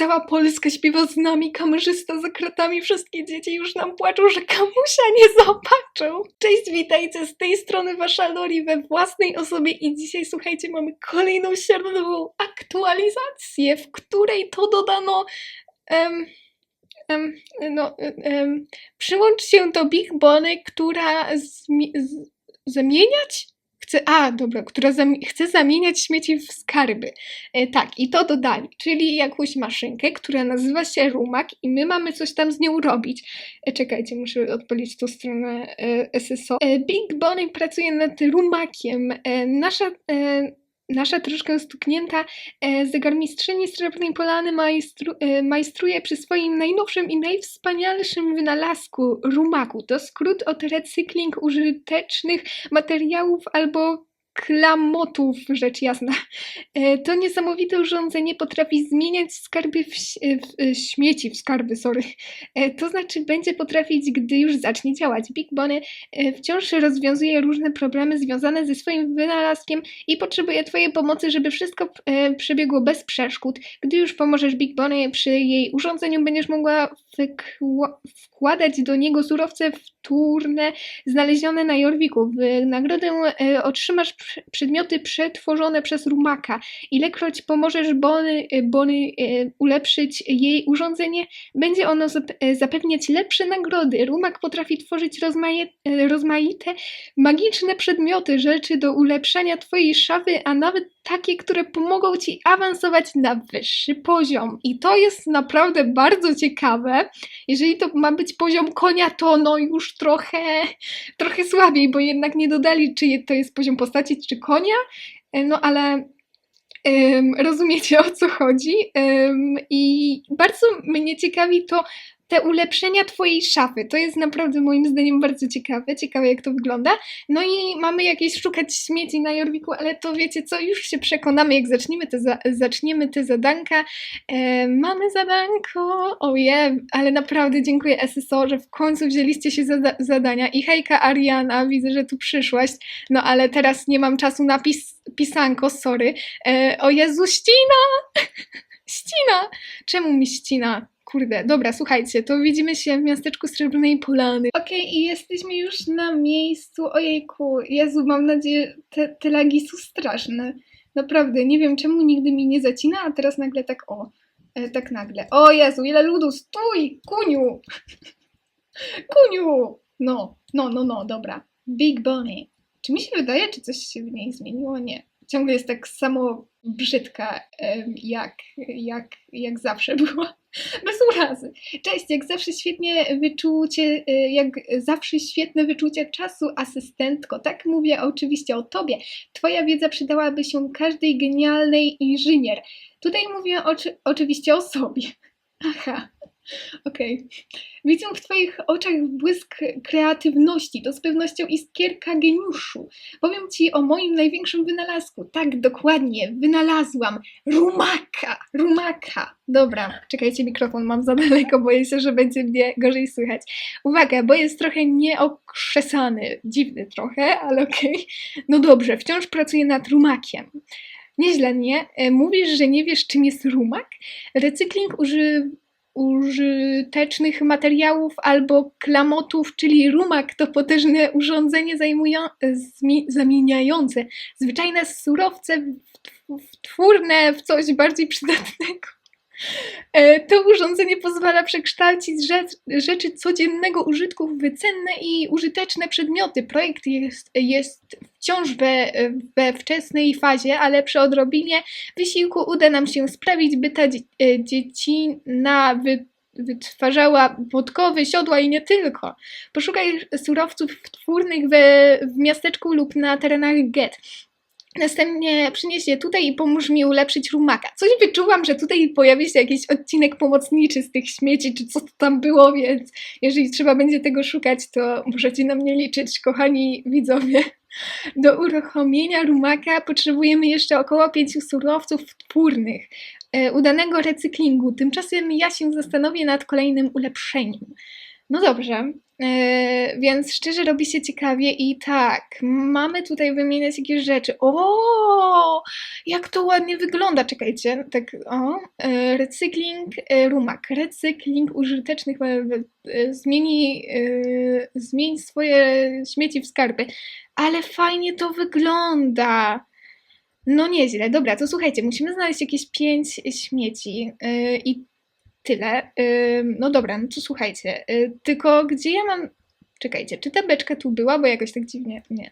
Cała Polska śpiewa z nami, kamerzysta za kratami, wszystkie dzieci już nam płaczą, że kamusia nie zobaczą. Cześć, witajcie, z tej strony Wasza Lori we własnej osobie i dzisiaj, słuchajcie, mamy kolejną sierpniową aktualizację, w której to dodano... em, em, no, em, przyłącz się do Big Bony, która zmi- z- zamieniać? Chce, a, dobra, która zami- chce zamieniać śmieci w skarby. E, tak, i to dodali, czyli jakąś maszynkę, która nazywa się Rumak i my mamy coś tam z nią robić. E, czekajcie, muszę odpalić tą stronę e, SSO. E, Big Bonnie pracuje nad Rumakiem. E, nasza... E, Nasza troszkę stuknięta e, zegarmistrzyni Srebrnej Polany majstru, e, majstruje przy swoim najnowszym i najwspanialszym wynalazku rumaku. To skrót od recykling użytecznych materiałów albo klamotów, rzecz jasna. E, To niesamowite urządzenie potrafi zmieniać skarby w, w, w śmieci, w skarby, sorry. E, To znaczy będzie potrafić, gdy już zacznie działać. Big Bonnie e, wciąż rozwiązuje różne problemy związane ze swoim wynalazkiem i potrzebuje Twojej pomocy, żeby wszystko e, przebiegło bez przeszkód. Gdy już pomożesz Big Bonnie przy jej urządzeniu, będziesz mogła wkładać do niego surowce wtórne znalezione na Jorwiku. W nagrodę e, otrzymasz przedmioty przetworzone przez Rumaka. Ilekroć pomożesz Bony, e, Bony e, ulepszyć jej urządzenie, będzie ono e, zapewniać lepsze nagrody. Rumak potrafi tworzyć rozmaite, magiczne przedmioty, rzeczy do ulepszania Twojej szafy, a nawet takie, które pomogą Ci awansować na wyższy poziom. I to jest naprawdę bardzo ciekawe. Jeżeli to ma być poziom konia, to no już trochę, trochę słabiej, bo jednak nie dodali, czy to jest poziom postaci, czy konia. E, No ale rozumiecie o co chodzi. I bardzo mnie ciekawi to, te ulepszenia Twojej szafy. To jest naprawdę moim zdaniem bardzo ciekawe. Ciekawe jak to wygląda. No i mamy jakieś szukać śmieci na Jorwiku, ale to wiecie co, już się przekonamy jak zaczniemy te, za, zaczniemy te zadanka. Ym, mamy zadanko, oje, ale naprawdę dziękuję SSO, że w końcu wzięliście się za zadania. I hejka Ariana, widzę, że tu przyszłaś. No ale teraz nie mam czasu na pis pisanko, sorry. E, o Jezu, ścina! ścina! Czemu mi ścina? Kurde, dobra, słuchajcie, to widzimy się w miasteczku Srebrnej Polany. Okej, i jesteśmy już na miejscu. Ojejku, Jezu, mam nadzieję, te, te lagi są straszne. Naprawdę, nie wiem czemu nigdy mi nie zacina, a teraz nagle tak o, e, tak nagle. O Jezu, ile ludu, stój, kuniu! kuniu! No, no, no, no, dobra. Big Bonnie. Czy mi się wydaje, czy coś się w niej zmieniło? Nie. Ciągle jest tak samo brzydka, jak, jak, jak zawsze była. Bez urazy. Cześć, jak zawsze świetnie wyczucie, y, jak zawsze świetne wyczucie czasu, asystentko. Tak mówię oczywiście o tobie. Twoja wiedza przydałaby się każdej genialnej inżynier. Tutaj mówię oczy, oczywiście o sobie. Aha. Okej. Widzę w Twoich oczach błysk kreatywności, to z pewnością iskierka geniuszu. Powiem Ci o moim największym wynalazku. Tak, dokładnie, wynalazłam rumaka, rumaka. Dobra, czekajcie, mikrofon mam za daleko, boję się, że będzie mnie gorzej słychać. Uwaga, bo jest trochę nieokrzesany, dziwny trochę, ale okej. No dobrze, wciąż pracuję nad rumakiem. Nieźle, nie? E, Mówisz, że nie wiesz, czym jest rumak? Recykling uży użytecznych materiałów albo klamotów, czyli rumak to potężne urządzenie zamieniające zwyczajne surowce w, twórne w coś bardziej przydatnego. E, To urządzenie pozwala przekształcić rzecz, rzeczy codziennego użytku w cenne i użyteczne przedmioty. Projekt jest, jest wciąż we, we wczesnej fazie, ale przy odrobinie wysiłku uda nam się sprawić, by ta e, dziecina wy, wytwarzała podkowy, siodła i nie tylko. Poszukaj surowców twórnych we, w miasteczku lub na terenach get. Następnie przynieś je tutaj i pomóż mi ulepszyć rumaka. Coś wyczułam, że tutaj pojawi się jakiś odcinek pomocniczy z tych śmieci, czy co to tam było, więc jeżeli trzeba będzie tego szukać, to możecie na mnie liczyć, kochani widzowie. Do uruchomienia rumaka potrzebujemy jeszcze około pięciu surowców twórnych e, udanego recyklingu. Tymczasem ja się zastanowię nad kolejnym ulepszeniem. No dobrze, więc szczerze robi się ciekawie i tak, mamy tutaj wymieniać jakieś rzeczy. O, jak to ładnie wygląda. Czekajcie, tak, o, e, recykling, e, rumak, recykling użytecznych, e, e, zmieni, e, zmień swoje śmieci w skarby. Ale fajnie to wygląda. No nieźle. Dobra, to słuchajcie, musimy znaleźć jakieś pięć śmieci i tyle. No dobra, no to słuchajcie. Yy, tylko gdzie ja mam. Czekajcie, czy ta beczka tu była? Bo jakoś tak dziwnie. Nie,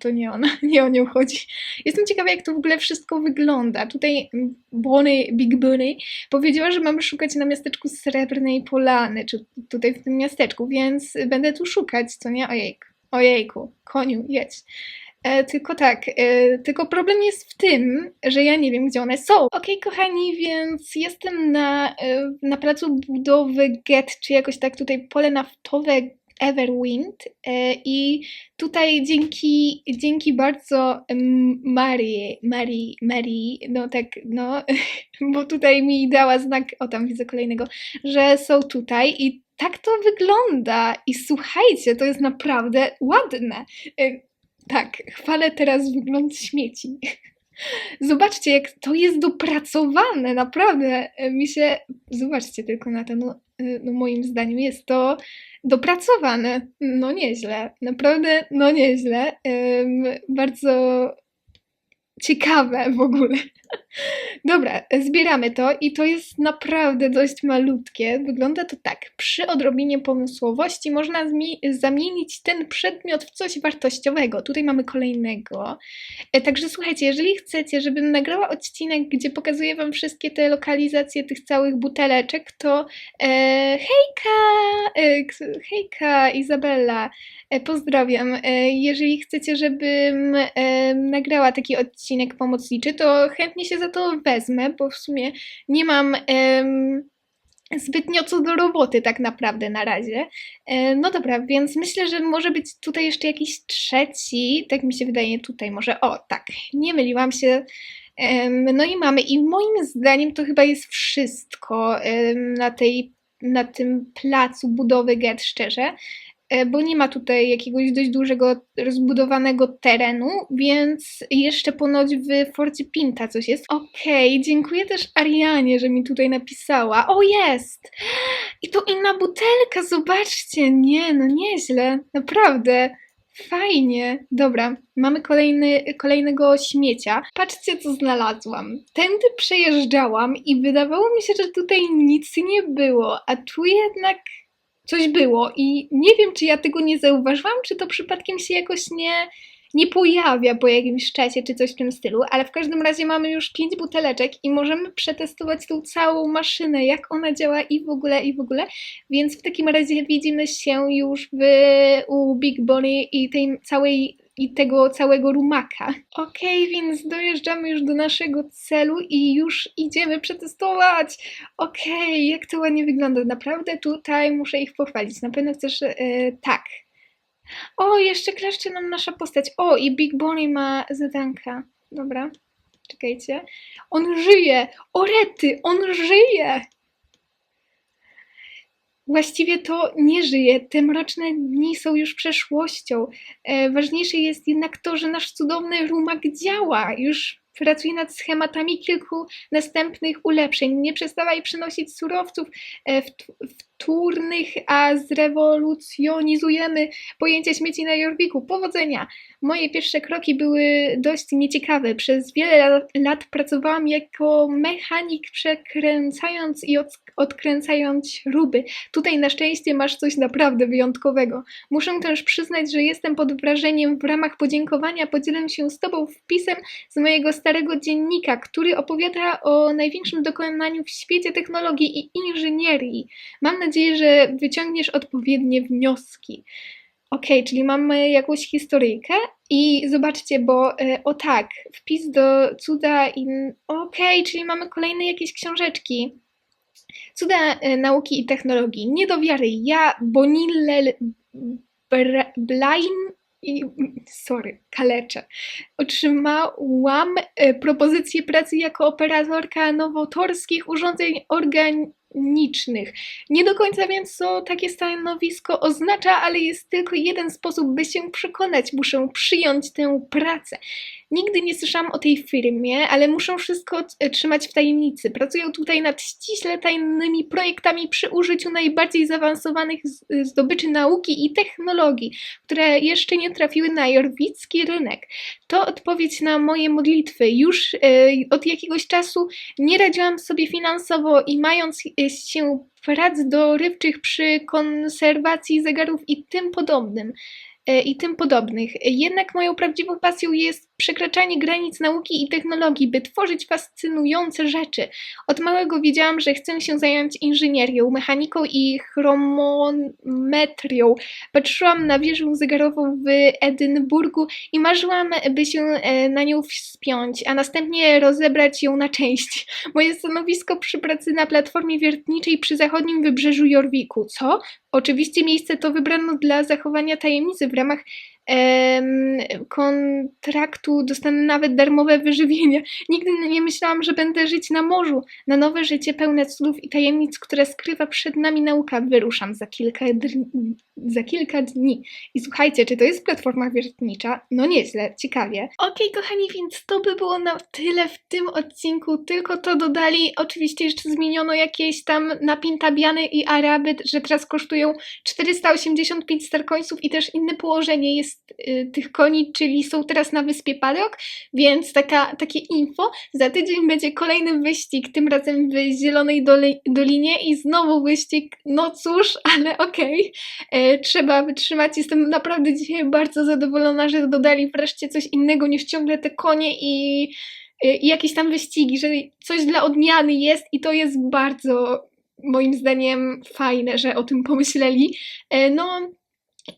to nie ona, nie o nią chodzi. Jestem ciekawa, jak to w ogóle wszystko wygląda. Tutaj Bonnie, Big Bonnie powiedziała, że mamy szukać na miasteczku Srebrnej Polany, czy tutaj w tym miasteczku, więc będę tu szukać, co nie? Ojejku, ojejku, koniu, jedź. E, tylko tak, e, tylko problem jest w tym, że ja nie wiem, gdzie one są. Okej, kochani, więc jestem na, e, na placu budowy GET, czy jakoś tak tutaj pole naftowe Everwind e, i tutaj dzięki, dzięki bardzo Marii, Marii, Marii, no tak, no, bo tutaj mi dała znak, o tam widzę kolejnego, że są tutaj i tak to wygląda i słuchajcie, to jest naprawdę ładne. Tak, chwalę teraz wygląd śmieci. Zobaczcie, jak to jest dopracowane, naprawdę. Mi się. Zobaczcie tylko na to. No, no moim zdaniem jest to dopracowane. No nieźle. Naprawdę, no nieźle. Em, bardzo ciekawe w ogóle. Dobra, zbieramy to i to jest naprawdę dość malutkie. Wygląda to tak. Przy odrobinie pomysłowości można zamienić ten przedmiot w coś wartościowego. Tutaj mamy kolejnego. E, Także słuchajcie, jeżeli chcecie, żebym nagrała odcinek, gdzie pokazuję Wam wszystkie te lokalizacje tych całych buteleczek, to e, hejka, e, hejka Izabella, e, pozdrawiam. E, jeżeli chcecie, żebym e, nagrała taki odcinek pomocniczy, to chętnie się za to wezmę, bo w sumie nie mam em, zbytnio co do roboty tak naprawdę na razie. E, no dobra, więc myślę, że może być tutaj jeszcze jakiś trzeci, tak mi się wydaje tutaj może, o tak, nie myliłam się. Em, no i mamy, i moim zdaniem to chyba jest wszystko em, na tej, na tym placu budowy GET, szczerze bo nie ma tutaj jakiegoś dość dużego, rozbudowanego terenu, więc jeszcze ponoć w Forcie Pinta coś jest. Okej, dziękuję też Arianie, że mi tutaj napisała. O, jest! I to inna butelka, zobaczcie! Nie, no nieźle, naprawdę. Fajnie. Dobra, mamy kolejny, kolejnego śmiecia. Patrzcie, co znalazłam. Tędy przejeżdżałam i wydawało mi się, że tutaj nic nie było, a tu jednak coś było i nie wiem, czy ja tego nie zauważyłam, czy to przypadkiem się jakoś nie, nie pojawia po jakimś czasie, czy coś w tym stylu, ale w każdym razie mamy już pięć buteleczek i możemy przetestować tą całą maszynę, jak ona działa i w ogóle, i w ogóle, więc w takim razie widzimy się już w, u Big Bonnie i tej całej i tego całego rumaka. Okej, więc dojeżdżamy już do naszego celu i już idziemy przetestować. Okej, jak to ładnie wygląda. Naprawdę tutaj muszę ich pochwalić. Na pewno chcesz. E, tak. O, jeszcze klaszcze nam nasza postać. O, i Big Bonnie ma zadanka. Dobra, czekajcie. On żyje! Orety, on żyje! Właściwie to nie żyje. Te mroczne dni są już przeszłością. E, ważniejsze jest jednak to, że nasz cudowny rumak działa. Już pracuje nad schematami kilku następnych ulepszeń. Nie przestawaj przynosić surowców e, wt- wtórnych, a zrewolucjonizujemy pojęcie śmieci na Jorwiku. Powodzenia! Moje pierwsze kroki były dość nieciekawe. Przez wiele la- lat pracowałam jako mechanik, przekręcając i od- odkręcając śruby. Tutaj na szczęście masz coś naprawdę wyjątkowego. Muszę też przyznać, że jestem pod wrażeniem. W ramach podziękowania podzielę się z Tobą wpisem z mojego starego dziennika, który opowiada o największym dokonaniu w świecie technologii i inżynierii. Mam nadzieję, że wyciągniesz odpowiednie wnioski. Okej, czyli mamy jakąś historyjkę i zobaczcie, bo e, o tak, wpis do cuda in... Okej, czyli mamy kolejne jakieś książeczki. Cuda e, nauki i technologii. Nie do wiary. Ja, Bonille Blain i sorry, kaleczę. Otrzymałam e, propozycję pracy jako operatorka nowatorskich urządzeń organ, wiertniczych. Nie do końca wiem, co takie stanowisko oznacza, ale jest tylko jeden sposób, by się przekonać. Muszę przyjąć tę pracę. Nigdy nie słyszałam o tej firmie, ale muszą wszystko e, trzymać w tajemnicy. Pracują tutaj nad ściśle tajnymi projektami przy użyciu najbardziej zaawansowanych z- zdobyczy nauki i technologii, które jeszcze nie trafiły na jorwicki rynek. To odpowiedź na moje modlitwy. Już e, od jakiegoś czasu nie radziłam sobie finansowo i mając e, się prac dorywczych przy konserwacji zegarów i tym podobnym e, i tym podobnych. Jednak moją prawdziwą pasją jest przekraczanie granic nauki i technologii, by tworzyć fascynujące rzeczy. Od małego wiedziałam, że chcę się zająć inżynierią, mechaniką i chromometrią. Patrzyłam na wieżę zegarową w Edynburgu i marzyłam, by się e, na nią wspiąć, a następnie rozebrać ją na części. Moje stanowisko przy pracy na platformie wiertniczej przy zachodnim wybrzeżu Jorwiku. Co? Oczywiście miejsce to wybrano dla zachowania tajemnicy w ramach kontraktu dostanę nawet darmowe wyżywienie. Nigdy nie myślałam, że będę żyć na morzu. Na nowe życie pełne cudów i tajemnic, które skrywa przed nami nauka. Wyruszam za kilka, dr- za kilka dni. I słuchajcie, czy to jest platforma wiertnicza? No nieźle, ciekawie. Okej, kochani, więc to by było na tyle w tym odcinku. Tylko to dodali. Oczywiście jeszcze zmieniono jakieś tam napintabiany i araby, że teraz kosztują 485 starkońców i też inne położenie jest y, tych koni, czyli są teraz na wyspie Padok, więc taka, takie info. Za tydzień będzie kolejny wyścig, tym razem w Zielonej Doli- Dolinie i znowu wyścig, no cóż, ale okej, e, trzeba wytrzymać. Jestem naprawdę dzisiaj bardzo zadowolona, że dodali wreszcie coś innego niż ciągle te konie i, i jakieś tam wyścigi, że coś dla odmiany jest i to jest bardzo moim zdaniem fajne, że o tym pomyśleli. E, No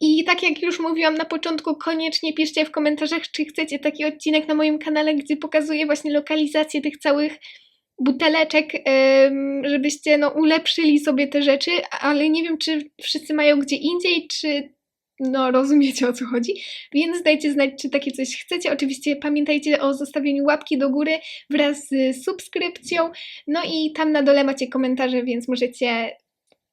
i tak jak już mówiłam na początku, koniecznie piszcie w komentarzach, czy chcecie taki odcinek na moim kanale, gdzie pokazuję właśnie lokalizację tych całych buteleczek, żebyście no, ulepszyli sobie te rzeczy, ale nie wiem, czy wszyscy mają gdzie indziej, czy no rozumiecie o co chodzi, więc dajcie znać, czy takie coś chcecie. Oczywiście pamiętajcie o zostawieniu łapki do góry wraz z subskrypcją, no i tam na dole macie komentarze, więc możecie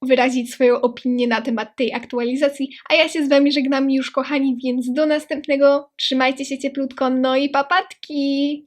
wyrazić swoją opinię na temat tej aktualizacji. A ja się z Wami żegnam już, kochani, więc do następnego. Trzymajcie się cieplutko, no i papatki!